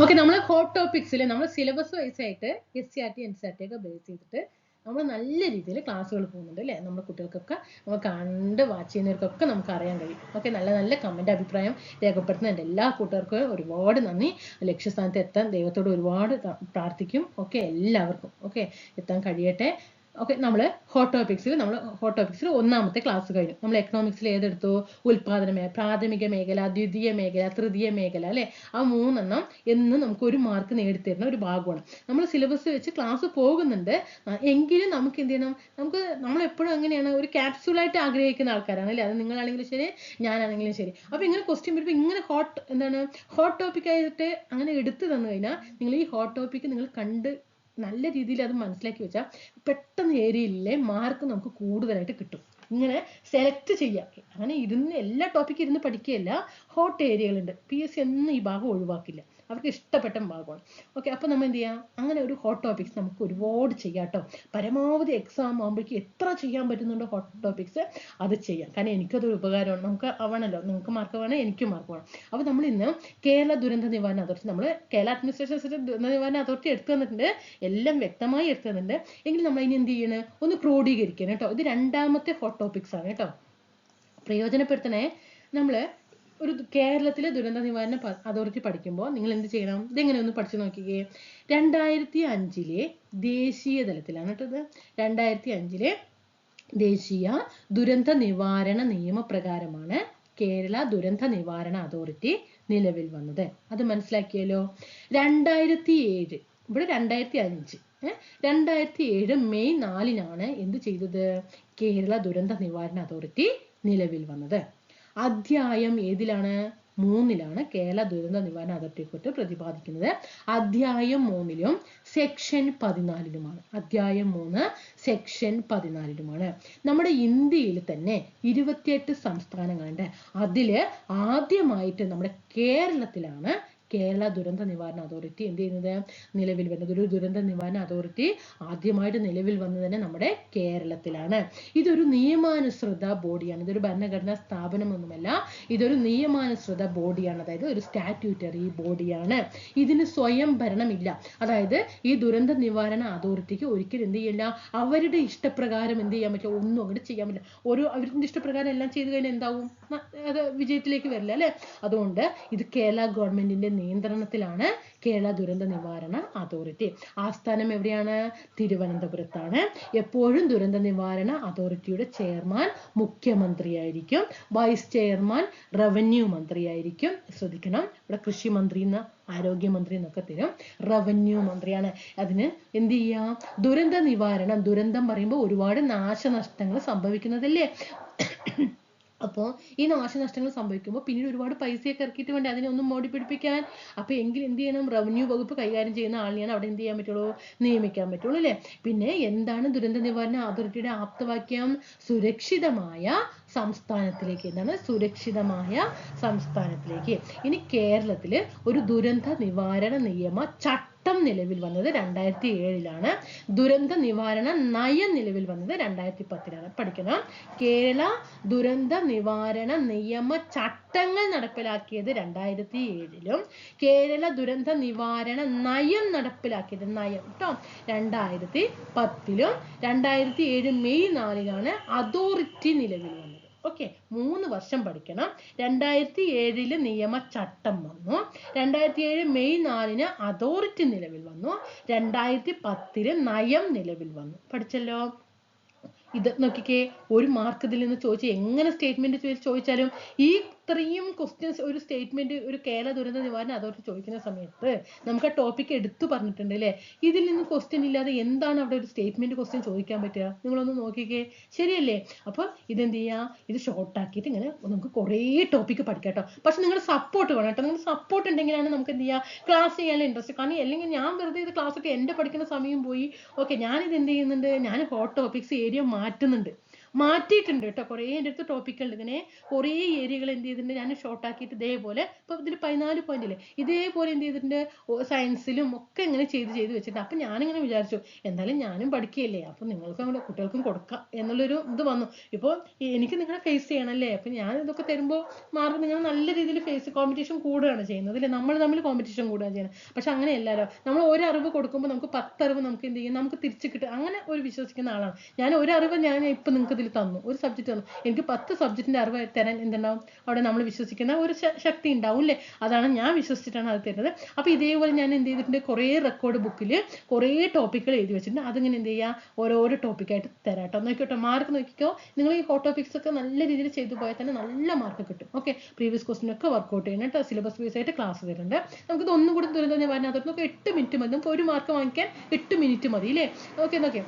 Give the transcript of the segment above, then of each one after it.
Okay നമ്മൾ hot ടോപ്പിക്സിൽ നമ്മൾ സിലബസ് വൈസ് ആയിട്ട് S C R T N C R T ഒക്കെ ബേസ് ചെയ്തിട്ട് നമ്മൾ നല്ല രീതിയിൽ ക്ലാസ്സുകൾ പോകുന്നുണ്ട് അല്ലേ? നമ്മുടെ കുട്ടികൾക്കൊക്കെ നമ്മൾ കണ്ട് വാച്ച് ചെയ്യുന്നവർക്കൊക്കെ നമുക്ക് അറിയാൻ കഴിയും. ഓക്കെ നല്ല നല്ല കമന്റ് അഭിപ്രായം രേഖപ്പെടുത്തുന്നുണ്ട്. എല്ലാ കൂട്ടുകാർക്കും ഒരുപാട് നന്ദി. ലക്ഷ്യസ്ഥാനത്ത് എത്താൻ ദൈവത്തോട് ഒരുപാട് പ്രാർത്ഥിക്കും. ഓക്കെ എല്ലാവർക്കും. ഓക്കെ എത്താൻ കഴിയട്ടെ. ഓക്കെ നമ്മൾ ഹോട്ട് ടോപ്പിക്സിൽ നമ്മൾ ഹോട്ട് ടോപ്പിക്സിൽ ഒന്നാമത്തെ ക്ലാസ് കഴിഞ്ഞു. നമ്മൾ എക്കണോമിക്സിൽ ഏതെടുത്തു? ഉൽപാദന മേഖല പ്രാഥമിക മേഖല ദ്വിതീയ മേഖല തൃതീയ മേഖല അല്ലേ? ആ മൂന്നെണ്ണം എന്നും നമുക്ക് ഒരു മാർക്ക് നേടിത്തരുന്ന ഒരു ഭാഗമാണ്. നമ്മൾ സിലബസ് വെച്ച് ക്ലാസ് പോകുന്നുണ്ട്. എങ്കിലും നമുക്ക് എന്ത് ചെയ്യണം? നമുക്ക് നമ്മൾ എപ്പോഴും അങ്ങനെയാണ് ഒരു ആയിട്ട് ആഗ്രഹിക്കുന്ന ആൾക്കാരാണ് അല്ലേ? അത് നിങ്ങളാണെങ്കിലും ശരി ഞാനാണെങ്കിലും ശരി. അപ്പോൾ ഇങ്ങനെ ക്വസ്റ്റ്യൻ വരുമ്പോൾ ഇങ്ങനെ ഹോട്ട് എന്താണ് ഹോട്ട് ടോപ്പിക്കായിട്ട് അങ്ങനെ എടുത്തു തന്നു കഴിഞ്ഞാൽ നിങ്ങൾ ഈ ഹോട്ട് ടോപ്പിക്ക് നിങ്ങൾ കണ്ട് നല്ല രീതിയിൽ അത് മനസ്സിലാക്കി വെച്ചാൽ പെട്ടെന്ന് ഏരിയയിലെ മാർക്ക് നമുക്ക് കൂടുതലായിട്ട് കിട്ടും. ഇങ്ങനെ സെലക്ട് ചെയ്യാം. അങ്ങനെ ഇരുന്ന് എല്ലാ ടോപ്പിക്കും ഇരുന്ന് പഠിക്കുകയല്ല ഹോട്ട് ഏരിയകളുണ്ട് പി എസ് സി ഒന്നും ഈ ഭാഗം ഒഴിവാക്കില്ല. അവർക്ക് ഇഷ്ടപ്പെട്ട ഭാഗമാണ്. ഓക്കെ അപ്പോൾ നമ്മൾ എന്ത് ചെയ്യാം? അങ്ങനെ ഒരു ഹോട്ട് ടോപ്പിക്സ് നമുക്ക് ഒരുപാട് ചെയ്യാം കേട്ടോ പരമാവധി എക്സാം ആകുമ്പോഴേക്കും എത്ര ചെയ്യാൻ പറ്റുന്നുണ്ടോ ഹോട്ട് ടോപ്പിക്സ് അത് ചെയ്യാം. കാരണം എനിക്കതൊരു ഉപകാരമാണ്. നമുക്ക് ആവണല്ലോ നിങ്ങൾക്ക് മാർക്ക് വേണം എനിക്കും മാർക്ക് വേണം. അപ്പോൾ നമ്മൾ ഇന്ന് കേരള ദുരന്ത നിവാരണ അതോറിറ്റി നമ്മൾ കേരള അഡ്മിനിസ്ട്രേഷൻ ദുരന്ത നിവാരണ അതോറിറ്റി എടുത്തു തന്നിട്ടുണ്ട്. എല്ലാം വ്യക്തമായി എടുത്തു തന്നിട്ടുണ്ട്. എങ്കിൽ നമ്മൾ ഇനി എന്ത് ചെയ്യണം? ഒന്ന് ക്രോഡീകരിക്കണം കേട്ടോ ഇത് രണ്ടാമത്തെ ഹോട്ട് ടോപ്പിക്സ് ആണ് കേട്ടോ പ്രയോജനപ്പെടുത്തണേ. നമ്മൾ ഒരു കേരളത്തിലെ ദുരന്ത നിവാരണ അതോറിറ്റി പഠിക്കുമ്പോൾ നിങ്ങൾ എന്ത് ചെയ്യണം? ഇതെങ്ങനെ ഒന്ന് പഠിച്ചു നോക്കിക്കേ. രണ്ടായിരത്തി അഞ്ചിലെ ദേശീയ തലത്തിലാണ് കേട്ടത് രണ്ടായിരത്തി അഞ്ചിലെ ദേശീയ ദുരന്ത നിവാരണ നിയമപ്രകാരമാണ് കേരള ദുരന്ത നിവാരണ അതോറിറ്റി നിലവിൽ വന്നത്. അത് മനസ്സിലാക്കിയല്ലോ? രണ്ടായിരത്തി ഏഴ് ഇവിടെ രണ്ടായിരത്തി അഞ്ച് രണ്ടായിരത്തി ഏഴ് മെയ് നാലിനാണ് എന്ത് ചെയ്തത്? കേരള ദുരന്ത നിവാരണ അതോറിറ്റി നിലവിൽ വന്നത്. അധ്യായം ഏതിലാണ്? മൂന്നിലാണ്. കേരള ദുരന്ത നിവാരണ അതോറിറ്റിയെ കുറിച്ച് പ്രതിപാദിക്കുന്നത്. അധ്യായം മൂന്നിലും സെക്ഷൻ പതിനാലിലുമാണ്. അധ്യായം മൂന്ന് സെക്ഷൻ പതിനാലിലുമാണ്. നമ്മുടെ ഇന്ത്യയിൽ തന്നെ ഇരുപത്തിയെട്ട് സംസ്ഥാനങ്ങളുണ്ട്. അതിൽ ആദ്യമായിട്ട് നമ്മുടെ കേരളത്തിലാണ് കേരള ദുരന്ത നിവാരണ അതോറിറ്റി എന്ത് ചെയ്യുന്നത്? നിലവിൽ വരുന്നത്. ഒരു ദുരന്ത നിവാരണ അതോറിറ്റി ആദ്യമായിട്ട് നിലവിൽ വന്നത് തന്നെ നമ്മുടെ കേരളത്തിലാണ്. ഇതൊരു നിയമാനുസൃത ബോഡിയാണ്. ഇതൊരു ഭരണഘടനാ സ്ഥാപനമൊന്നുമല്ല. ഇതൊരു നിയമാനുസൃത ബോഡിയാണ്. അതായത് ഒരു സ്റ്റാറ്റ്യൂട്ടറി ബോഡിയാണ്. ഇതിന് സ്വയം ഭരണമില്ല. അതായത് ഈ ദുരന്ത നിവാരണ അതോറിറ്റിക്ക് ഒരിക്കലും എന്ത് ചെയ്യില്ല. അവരുടെ ഇഷ്ടപ്രകാരം എന്ത് ചെയ്യാൻ പറ്റില്ല. ഒന്നും അങ്ങോട്ട് ചെയ്യാൻ പറ്റില്ല. ഒരു അവരുടെ ഇഷ്ടപ്രകാരം എല്ലാം ചെയ്തു കഴിഞ്ഞാൽ എന്താവും? അത് വിജയത്തിലേക്ക് വരില്ല അല്ലെ? അതുകൊണ്ട് ഇത് കേരള ഗവൺമെന്റിന്റെ നിയന്ത്രണത്തിലാണ് കേരള ദുരന്ത നിവാരണ അതോറിറ്റി. ആസ്ഥാനം എവിടെയാണ്? തിരുവനന്തപുരത്താണ്. എപ്പോഴും ദുരന്ത നിവാരണ അതോറിറ്റിയുടെ ചെയർമാൻ മുഖ്യമന്ത്രിയായിരിക്കും. വൈസ് ചെയർമാൻ റവന്യൂ മന്ത്രിയായിരിക്കും. ശ്രദ്ധിക്കണം. ഇവിടെ കൃഷി മന്ത്രി എന്ന് ആരോഗ്യമന്ത്രി എന്നൊക്കെ തരും. റവന്യൂ മന്ത്രിയാണ്. അതിന് എന്ത് ചെയ്യാം? ദുരന്ത നിവാരണം. ദുരന്തം പറയുമ്പോൾ ഒരുപാട് നാശനഷ്ടങ്ങൾ സംഭവിക്കുന്നതല്ലേ? അപ്പോൾ ഈ നാശനഷ്ടങ്ങൾ സംഭവിക്കുമ്പോൾ പിന്നീട് ഒരുപാട് പൈസയൊക്കെ ഇറക്കിയിട്ട് വേണ്ടി അതിനെ ഒന്ന് മോടി പിടിപ്പിക്കാൻ. അപ്പോൾ എങ്കിൽ എന്ത് ചെയ്യണം? റവന്യൂ വകുപ്പ് കൈകാര്യം ചെയ്യുന്ന ആളിനെയാണ് അവിടെ എന്ത് ചെയ്യാൻ പറ്റുള്ളൂ? നിയമിക്കാൻ പറ്റുള്ളൂ അല്ലേ? പിന്നെ എന്താണ് ദുരന്ത നിവാരണ അതോറിറ്റിയുടെ ആപ്തവാക്യം? സുരക്ഷിതമായ സംസ്ഥാനത്തിലേക്ക് എന്താണ്? സുരക്ഷിതമായ സംസ്ഥാനത്തിലേക്ക്. ഇനി കേരളത്തിൽ ഒരു ദുരന്ത നിവാരണ നിയമ ചട്ടം നിലവിൽ വന്നത് രണ്ടായിരത്തി ഏഴിലാണ് ദുരന്ത നിവാരണ നയം നിലവിൽ വന്നത് രണ്ടായിരത്തി പത്തിലാണ് പഠിക്കണം. കേരള ദുരന്ത നിവാരണ നിയമ ചട്ടങ്ങൾ നടപ്പിലാക്കിയത് രണ്ടായിരത്തി ഏഴിലും കേരള ദുരന്ത നിവാരണ നയം നടപ്പിലാക്കിയത് നയം കേട്ടോ രണ്ടായിരത്തി പത്തിലും രണ്ടായിരത്തി ഏഴ് മെയ് നാലിലാണ് അതോറിറ്റി നിലവിൽ വന്നത്. ഓക്കെ മൂന്ന് വർഷം പഠിക്കണം. രണ്ടായിരത്തി ഏഴിൽ നിയമചട്ടം വന്നു. രണ്ടായിരത്തി ഏഴ് മെയ് നാലിന് അതോറിറ്റി നിലവിൽ വന്നു. രണ്ടായിരത്തി പത്തിൽ നയം നിലവിൽ വന്നു. പഠിച്ചല്ലോ? ഇത് നോക്കിക്കേ ഒരു മാർക്ക് ഇതിൽ നിന്ന് ചോദിച്ചു എങ്ങനെ സ്റ്റേറ്റ്മെന്റ് ചോദിച്ചാലും ഈ ഇത്രയും ക്വസ്റ്റ്യൻസ് ഒരു സ്റ്റേറ്റ്മെന്റ് ഒരു കേരള ദുരന്ത നിവാരണ അതോറിറ്റി ചോദിക്കുന്ന സമയത്ത് നമുക്ക് ആ ടോപ്പിക് എടുത്തു പറഞ്ഞിട്ടുണ്ട് അല്ലേ? ഇതിൽ നിന്ന് ക്വസ്റ്റ്യൻ ഇല്ലാതെ എന്താണ് അവിടെ ഒരു സ്റ്റേറ്റ്മെന്റ് ക്വസ്റ്റ്യൻ ചോദിക്കാൻ പറ്റുക? നിങ്ങളൊന്ന് നോക്കിക്കേ. ശരിയല്ലേ? അപ്പോൾ ഇതെന്ത് ചെയ്യാം? ഇത് ഷോർട്ട് ആക്കിയിട്ട് ഇങ്ങനെ നമുക്ക് കുറേ ടോപ്പിക്ക് പഠിക്കാം പക്ഷെ നിങ്ങൾ സപ്പോർട്ട് വേണം കേട്ടോ. നിങ്ങൾ സപ്പോർട്ട് ഉണ്ടെങ്കിലാണ് നമുക്ക് എന്ത് ചെയ്യാം? ക്ലാസ് ചെയ്യാനുള്ള ഇൻട്രസ്റ്റ് കാരണം അല്ലെങ്കിൽ ഞാൻ വെറുതെ ഇത് ക്ലാസ് ഒക്കെ എന്റെ പഠിക്കുന്ന സമയം പോയി. ഓക്കെ ഞാനിത് എന്ത് ചെയ്യുന്നുണ്ട്? ഞാൻ ഹോട്ട് ടോപ്പിക്സ് ഏരിയ മാറ്റുന്നുണ്ട്. മാറ്റിയിട്ടുണ്ട് കേട്ടോ. കുറേ എന്റെ അടുത്ത് ടോപ്പിക്കുണ്ട് ഇങ്ങനെ കുറേ ഏരിയകൾ എന്ത് ചെയ്തിട്ടുണ്ട് ഞാൻ ഷോർട്ട് ആക്കിയിട്ട് ഇതേപോലെ ഇപ്പോൾ ഇതിൽ പതിനാല് പോയിന്റ് ഇല്ലേ? ഇതേപോലെ എന്ത് ചെയ്തിട്ടുണ്ട്? സയൻസിലും ഒക്കെ ഇങ്ങനെ ചെയ്ത് ചെയ്ത് വെച്ചിട്ടുണ്ട്. അപ്പം ഞാനിങ്ങനെ വിചാരിച്ചു എന്തായാലും ഞാനും പഠിക്കുകയല്ലേ? അപ്പം നിങ്ങൾക്കും അങ്ങനെ കുട്ടികൾക്കും കൊടുക്കാം. എന്നുള്ളൊരു ഇത് വന്നു. ഇപ്പോൾ എനിക്ക് നിങ്ങളെ ഫേസ് ചെയ്യണമല്ലേ? അപ്പം ഞാൻ ഇതൊക്കെ തരുമ്പോൾ മാർക്ക് നിങ്ങൾ നല്ല രീതിയിൽ ഫേസ് കോമ്പറ്റീഷൻ കൂടുകയാണ് ചെയ്യുന്നത് അല്ലേ? നമ്മൾ തമ്മിൽ കോമ്പറ്റീഷൻ കൂടുകയാണ് ചെയ്യുന്നത്. പക്ഷെ അങ്ങനെ അങ്ങനെയല്ലല്ലോ നമ്മൾ ഒരു അറിവ് കൊടുക്കുമ്പോൾ നമുക്ക് പത്തറിവ് നമുക്ക് എന്ത് ചെയ്യും? നമുക്ക് തിരിച്ച് കിട്ടും. അങ്ങനെ ഒരു വിശ്വസിക്കുന്ന ആളാണ്. ഞാൻ ഒരു അറിവ് ഞാൻ ഇപ്പം നിങ്ങൾക്ക് ഇതിൽ തന്നു. ഒരു സബ്ജക്റ്റ് തന്നു. എനിക്ക് പത്ത് സബ്ജക്റ്റിന്റെ അറിവ് തരാൻ എന്തുണ്ടാവും? അവിടെ നമ്മൾ വിശ്വസിക്കുന്ന ഒരു ശക്തി ഉണ്ടാവും അല്ലേ? അതാണ് ഞാൻ വിശ്വസിച്ചിട്ടാണ് അത് തരുന്നത്. അപ്പോൾ ഇതേപോലെ ഞാൻ എന്ത് ചെയ്തിട്ടുണ്ട്? കുറേ റെക്കോർഡ് ബുക്കിൽ കുറേ ടോപ്പിക്കുകൾ എഴുതി വെച്ചിട്ടുണ്ട്. അതിങ്ങനെ എന്ത് ചെയ്യുക ഓരോരോ ടോപ്പിക്കായിട്ട് തരാം കേട്ടോ നോക്കിക്കോട്ടോ മാർക്ക് നോക്കിക്കോ. നിങ്ങൾ ഈ ഹോട്ട് ഒക്കെ നല്ല രീതിയിൽ ചെയ്തു പോയാൽ തന്നെ നല്ല മാർക്ക് കിട്ടും. ഓക്കെ പ്രീവിയസ് ക്വസ്റ്റ്യൻ ഒക്കെ വർക്കൗട്ട് ചെയ്യണം കേട്ടോ സിലബസ് ബേസ് ആയിട്ട് ക്ലാസ് തരുന്നുണ്ട് നമുക്ക് ഇതൊന്നും കൂടി ദുരന്തം ഞാൻ പറഞ്ഞാൽ നമുക്ക് എട്ട് മിനിറ്റ് മതി. നമുക്ക് ഒരു മാർക്ക് വാങ്ങിക്കാൻ എട്ട് മിനിറ്റ് മതി അല്ലേ ഓക്കെ നോക്കിയോ.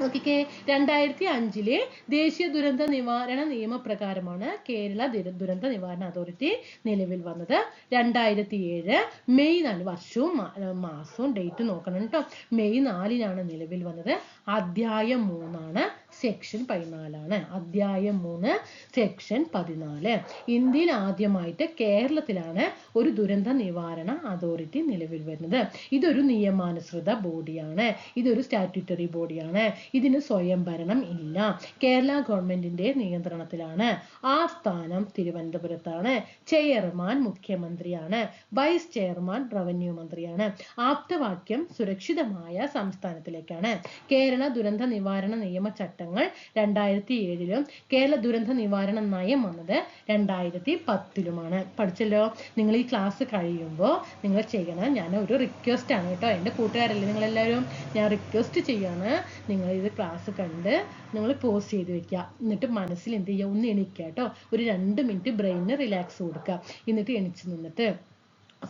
നോക്കിക്കേ രണ്ടായിരത്തി അഞ്ചിലെ ദേശീയ ദുരന്ത നിവാരണ നിയമപ്രകാരമാണ് കേരള ദുര- ദുരന്ത നിവാരണ അതോറിറ്റി നിലവിൽ വന്നത്. രണ്ടായിരത്തി ഏഴ് മെയ് നാല് വർഷവും മാസവും ഡേറ്റ് നോക്കണം കേട്ടോ. മെയ് നാലിനാണ് നിലവിൽ വന്നത്. അധ്യായം മൂന്നാണ്. സെക്ഷൻ പതിനാലാണ്. അധ്യായം മൂന്ന് സെക്ഷൻ പതിനാല്. ഇന്ത്യയിൽ ആദ്യമായിട്ട് കേരളത്തിലാണ് ഒരു ദുരന്ത നിവാരണ അതോറിറ്റി നിലവിൽ വരുന്നത്. ഇതൊരു നിയമാനുസൃത ബോഡിയാണ്. ഇതൊരു സ്റ്റാറ്റ്യൂട്ടറി ബോഡിയാണ്. ഇതിന് സ്വയം ഭരണം ഇല്ല. കേരള ഗവൺമെന്റിന്റെ നിയന്ത്രണത്തിലാണ്. ആ സ്ഥാനം തിരുവനന്തപുരത്താണ്. ചെയർമാൻ മുഖ്യമന്ത്രിയാണ്. വൈസ് ചെയർമാൻ റവന്യൂ മന്ത്രിയാണ്. ആപ്തവാക്യം സുരക്ഷിതമായ സംസ്ഥാനത്തിലേക്കാണ്. കേരള ദുരന്ത നിവാരണ നിയമ ചട്ടങ്ങൾ രണ്ടായിരത്തി ഏഴിലും കേരള ദുരന്ത നിവാരണ നയം വന്നത് രണ്ടായിരത്തി പത്തിലുമാണ് പഠിച്ചല്ലോ? നിങ്ങൾ ഈ ക്ലാസ് കഴിയുമ്പോൾ നിങ്ങൾ ചെയ്യണം. ഞാൻ ഒരു റിക്വസ്റ്റ് ആണ് കേട്ടോ. എന്റെ കൂട്ടുകാരല്ലേ നിങ്ങളെല്ലാവരും? ഞാൻ റിക്വസ്റ്റ് ചെയ്യാണ്. നിങ്ങൾ ഇത് ക്ലാസ് കണ്ട് നിങ്ങൾ പോസ് ചെയ്ത് വെക്കുക. എന്നിട്ട് മനസ്സിൽ എന്ത് ചെയ്യുക? ഒന്ന് എണീക്കുക കേട്ടോ. ഒരു രണ്ട് മിനിറ്റ് ബ്രെയിനിന് റിലാക്സ് കൊടുക്കുക. എന്നിട്ട് എണീച്ച് നിന്നിട്ട്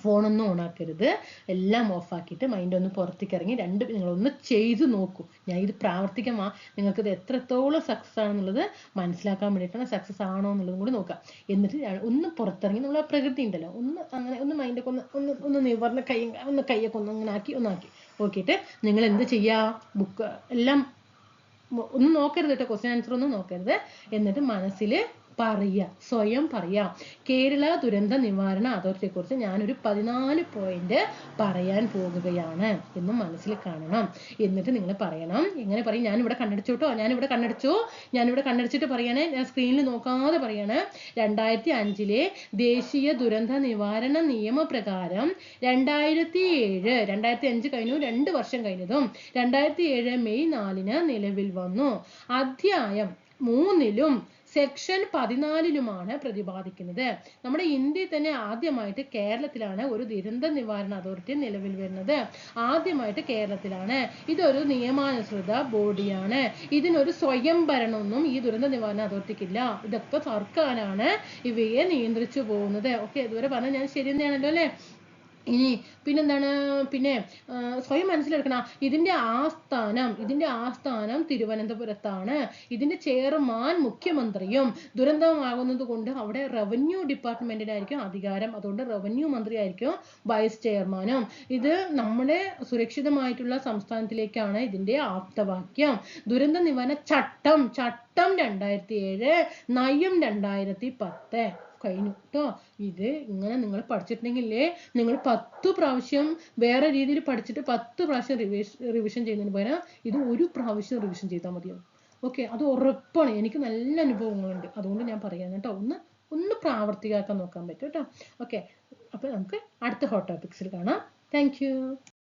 ഫോണൊന്നും ഓണാക്കരുത്. എല്ലാം ഓഫാക്കിയിട്ട് മൈൻഡ് ഒന്ന് പുറത്തേക്ക് ഇറങ്ങി രണ്ട് നിങ്ങളൊന്ന് ചെയ്തു നോക്കൂ. ഞാൻ ഇത് പ്രാവർത്തികമാ നിങ്ങൾക്ക് ഇത് എത്രത്തോളം സക്സസ് ആണെന്നുള്ളത് മനസ്സിലാക്കാൻ വേണ്ടിയിട്ടാണ് സക്സസ് ആണോ എന്നുള്ളതും കൂടി നോക്കാം എന്നിട്ട് ഒന്ന് പുറത്തിറങ്ങി നമ്മൾ പ്രകൃതി ഉണ്ടല്ലോ ഒന്ന് അങ്ങനെ ഒന്ന് മൈൻഡൊക്കെ ഒന്ന് ഒന്ന് ഒന്ന് നിവർന്ന് കൈ ഒന്ന് കൈയൊക്കെ ഒന്ന് അങ്ങനെ ആക്കി ഒന്നാക്കി നോക്കിയിട്ട് നിങ്ങൾ എന്ത് ചെയ്യാ? ബുക്ക് എല്ലാം ഒന്നും നോക്കരുത് കേട്ടോ ക്വസ്റ്റ്യൻ ആൻസർ ഒന്നും നോക്കരുത്. എന്നിട്ട് മനസ്സിൽ പറയുക സ്വയം പറയാം. കേരള ദുരന്ത നിവാരണ അതോറിറ്റിയെ കുറിച്ച് ഞാനൊരു പതിനാല് പോയിന്റ് പറയാൻ പോകുകയാണ് എന്നും മനസ്സിൽ കാണണം. എന്നിട്ട് നിങ്ങൾ പറയണം. എങ്ങനെ പറയും? ഞാനിവിടെ കണ്ണടിച്ചു കേട്ടോ. ഞാനിവിടെ കണ്ണടിച്ചു. ഞാനിവിടെ കണ്ണടിച്ചിട്ട് പറയണേ. ഞാൻ സ്ക്രീനിൽ നോക്കാതെ പറയാണ്. രണ്ടായിരത്തി അഞ്ചിലെ ദേശീയ ദുരന്ത നിവാരണ നിയമപ്രകാരം രണ്ടായിരത്തി ഏഴ് രണ്ടായിരത്തി അഞ്ച് കഴിഞ്ഞു രണ്ട് വർഷം കഴിഞ്ഞതും രണ്ടായിരത്തി ഏഴ് മെയ് നാലിന് നിലവിൽ വന്നു. അധ്യായം മൂന്നിലും സെക്ഷൻ പതിനാലിലുമാണ് പ്രതിപാദിക്കുന്നത്. നമ്മുടെ ഇന്ത്യയിൽ തന്നെ ആദ്യമായിട്ട് കേരളത്തിലാണ് ഒരു ദുരന്ത നിവാരണ അതോറിറ്റി നിലവിൽ വരുന്നത്. ആദ്യമായിട്ട് കേരളത്തിലാണ്. ഇതൊരു നിയമാനുസൃത ബോഡിയാണ്. ഇതിനൊരു സ്വയം ഭരണമൊന്നും ഈ ദുരന്ത നിവാരണ അതോറിറ്റിക്കില്ല. ഇതൊക്കെ സർക്കാരാണ് ഇവയെ നിയന്ത്രിച്ചു പോകുന്നത്. ഓക്കെ ഇതുവരെ പറഞ്ഞാൽ ഞാൻ ശരി തന്നെയാണല്ലോ അല്ലേ? ഇനി പിന്നെന്താണ്? പിന്നെ സ്വയം മനസ്സിലെടുക്കണം ഇതിന്റെ ആസ്ഥാനം ഇതിന്റെ ആസ്ഥാനം തിരുവനന്തപുരത്താണ്. ഇതിന്റെ ചെയർമാൻ മുഖ്യമന്ത്രിയും ദുരന്തമാകുന്നത് കൊണ്ട് അവിടെ റവന്യൂ ഡിപ്പാർട്ട്മെന്റിനായിരിക്കും അധികാരം. അതുകൊണ്ട് റവന്യൂ മന്ത്രിയായിരിക്കും വൈസ് ചെയർമാനും ഇത് നമ്മുടെ സുരക്ഷിതമായിട്ടുള്ള സംസ്ഥാനത്തിലേക്കാണ് ഇതിന്റെ ആപ്തവാക്യം. ദുരന്ത നിവാരണ ചട്ടം ചട്ടം രണ്ടായിരത്തി ഏഴ് നയം രണ്ടായിരത്തി പത്ത് കഴിഞ്ഞു. കേട്ടോ ഇത് ഇങ്ങനെ നിങ്ങൾ പഠിച്ചിട്ടുണ്ടെങ്കിലേ നിങ്ങൾ പത്ത് പ്രാവശ്യം വേറെ രീതിയിൽ പഠിച്ചിട്ട് പത്ത് പ്രാവശ്യം റിവിഷൻ റിവിഷൻ ചെയ്യുന്നതിന് പകരം ഇത് ഒരു പ്രാവശ്യം റിവിഷൻ ചെയ്താൽ മതിയാവും ഓക്കെ. അത് ഉറപ്പാണ്. എനിക്ക് നല്ല അനുഭവങ്ങളുണ്ട്. അതുകൊണ്ട് ഞാൻ പറയാം കേട്ടോ. ഒന്ന് ഒന്ന് പ്രാവർത്തികമാക്കാൻ നോക്കാൻ പറ്റും കേട്ടോ ഓക്കെ. അപ്പോൾ നമുക്ക് അടുത്ത ഹോട്ട് ടോപ്പിക്സിൽ കാണാം. താങ്ക്